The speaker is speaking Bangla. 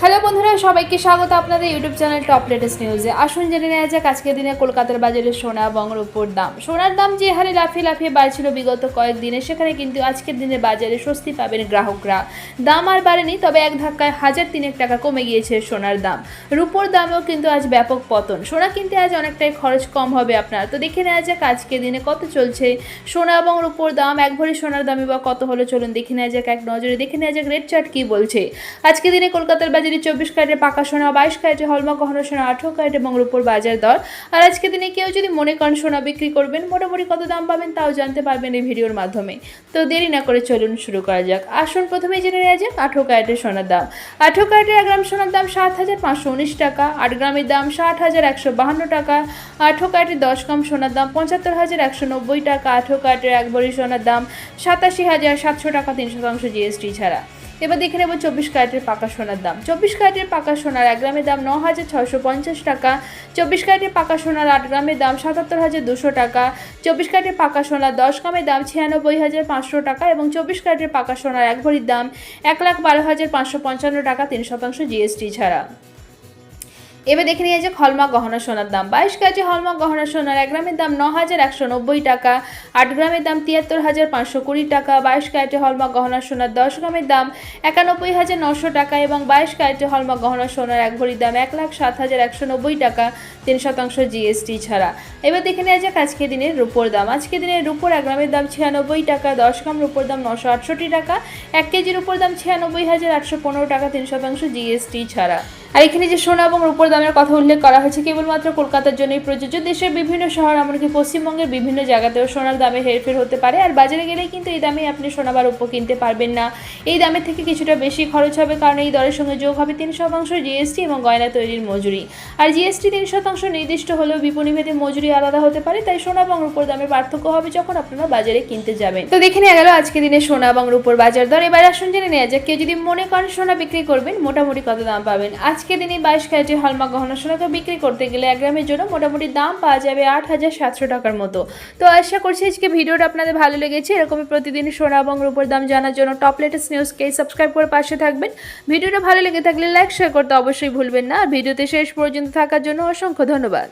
হ্যালো বন্ধুরা, সবাইকে স্বাগত আপনাদের ইউটিউব চ্যানেল টপ লেটেস্ট নিউজে আসুন জেনে নেওয়া যাক আজকের দিনে কলকাতার বাজারে সোনা এবং রূপোর দাম। সোনার দাম যে হারে লাফিয়ে লাফিয়ে বাড়ছিল বিগত কয়েকদিনে সেখানে কিন্তু আজকের দিনে বাজারে স্বস্তি পাবেন গ্রাহকরা। দাম আর বাড়েনি, তবে এক ধাক্কায় হাজার তিনেক টাকা কমে গিয়েছে সোনার দাম। রূপোর দামেও কিন্তু আজ ব্যাপক পতন। সোনা কিনতে আজ অনেকটাই খরচ কম হবে আপনার। তো দেখে নেওয়া যাক আজকের দিনে কত চলছে। সোনা এবং রূপোর দাম, এক ভরি সোনার দামে বা কত হলো চলুন দেখে নেওয়া যাক এক নজরে। দেখে নেওয়া যাক রেড চার্ট কি বলছে। আজকে দিনে কলকাতার বাজারে চব্বিশ ক্যারেটের পাকা সোনা, বাইশ ক্যারেটের হলমার্ক গহনা সোনা, আঠেরো ক্যারেট এবং রূপোর বাজার দর। আর আজকে দিনে কেউ যদি মনে করেন সোনা বিক্রি করবেন, মোটামুটি কত দাম পাবেন তাও জানতে পারবেন এই ভিডিওর মাধ্যমে। তো দেরি না করে চলুন শুরু করা যাক। আসুন প্রথমেই জেনে নেওয়া যাক আঠেরো ক্যারেটের সোনার দাম। আঠেরো ক্যারেটের এক গ্রাম সোনার দাম সাত হাজার পাঁচশো উনিশ টাকা, আট গ্রামের দাম ষাট হাজার একশো বাহান্ন টাকা, আঠেরো ক্যারেটের দশ গ্রাম সোনার দাম পঁচাত্তর হাজার একশো নব্বই টাকা, আঠেরো ক্যারেটের এক ভরি সোনার দাম সাতাশি হাজার সাতশো টাকা তিন শতাংশ জিএসটি ছাড়া। এবার দেখে নেব চব্বিশ ক্যারেটের পাকা সোনার দাম। চব্বিশ ক্যারেটের পাকা সোনার এক গ্রামের দাম ন হাজার ছশো পঞ্চাশ টাকা। চব্বিশ ক্যারেটের পাকা সোনার আট গ্রামের দাম সাতাত্তর হাজার দুশো টাকা। চব্বিশ ক্যারেটের পাকা সোনার দশ গ্রামের দাম ছিয়ানব্বই হাজার পাঁচশো টাকা এবং চব্বিশ ক্যারেটের পাকা সোনার এক ভরির দাম এক লাখ বারো হাজার পাঁচশো পঞ্চান্ন টাকা তিন শতাংশ জিএসটি ছাড়া। এবার দেখে নিয়ে যে হলমার্ক গহনা সোনার দাম। বাইশ কেজি হলমার্ক গহনা সোনার এক গ্রামের দাম ন হাজার একশো নব্বই টাকা, আট গ্রামের দাম তিয়াত্তর হাজার পাঁচশো কুড়ি টাকা, বাইশ ক্যারেটে হলমার্ক গহনা সোনার দশ গ্রামের দাম একানব্বই হাজার নশো টাকা এবং বাইশ ক্যারেটে হলমার্ক গহনা সোনার এক ভরির দাম এক লাখ সাত হাজার একশো নব্বই টাকা, তিন শতাংশ জিএসটি ছাড়া। এবার দেখে নেওয়া যাক আজকে দিনের রুপোর দাম। আজকে দিনের রুপোর এক গ্রামের দাম ছিয়ানব্বই টাকা, দশ গ্রাম রুপোর দাম নশো আটষট্টি টাকা, এক কেজির উপর দাম ছিয়ানব্বই হাজার আটশো পনেরো টাকা, তিন শতাংশ জিএসটি ছাড়া। আর এখানে যে সোনা এবং রূপোর দামের কথা উল্লেখ করা হয়েছে, কেবলমাত্র কলকাতার জন্যই প্রযোজ্য। দেশের বিভিন্ন শহর, এমনকি পশ্চিমবঙ্গের বিভিন্ন জায়গাতেও সোনার দামে হেরফের হতে পারে। আর বাজারে গেলেই কিন্তু এই দামে আপনি সোনা বা রূপো কিনতে পারবেন না। এই দামের থেকে কিছুটা বেশি খরচ হবে, কারণ এই দরের সঙ্গে যোগ হবে তিন শতাংশ জিএসটি এবং গয়না তৈরির মজুরি। আর জিএসটি তিন শতাংশ নির্দিষ্ট হলেও বিপণীভেদে মজুরি আলাদা হতে পারে, তাই সোনা এবং রূপোর দামের পার্থক্য হবে যখন আপনারা বাজারে কিনতে যাবেন। তো দেখে নেওয়া গেল আজকে দিনে সোনা এবং রূপোর বাজার দর। এবার আসুন জেনে নেওয়া যাক, কেউ যদি মনে করেন সোনা বিক্রি করবেন, মোটামুটি কত দাম পাবেন? আজকে দিনে বাইশ কেজি হলমার্ক গহনা সোনাকে বিক্রি করতে গেলে এক গ্রামের জন্য মোটামুটি দাম পাওয়া যাবে আট হাজার সাতশো টাকার মতো। তো আশা করছি আজকে ভিডিওটা আপনাদের ভালো লেগেছে। এরকমই প্রতিদিন সোনা এবং রূপোর দাম জানার জন্য টপ লেটেস্ট নিউজকে সাবস্ক্রাইব করে পাশে থাকবেন। ভিডিওটা ভালো লেগে থাকলে লাইক শেয়ার করতে অবশ্যই ভুলবেন না। ভিডিওতে শেষ পর্যন্ত থাকার জন্য অসংখ্য ধন্যবাদ।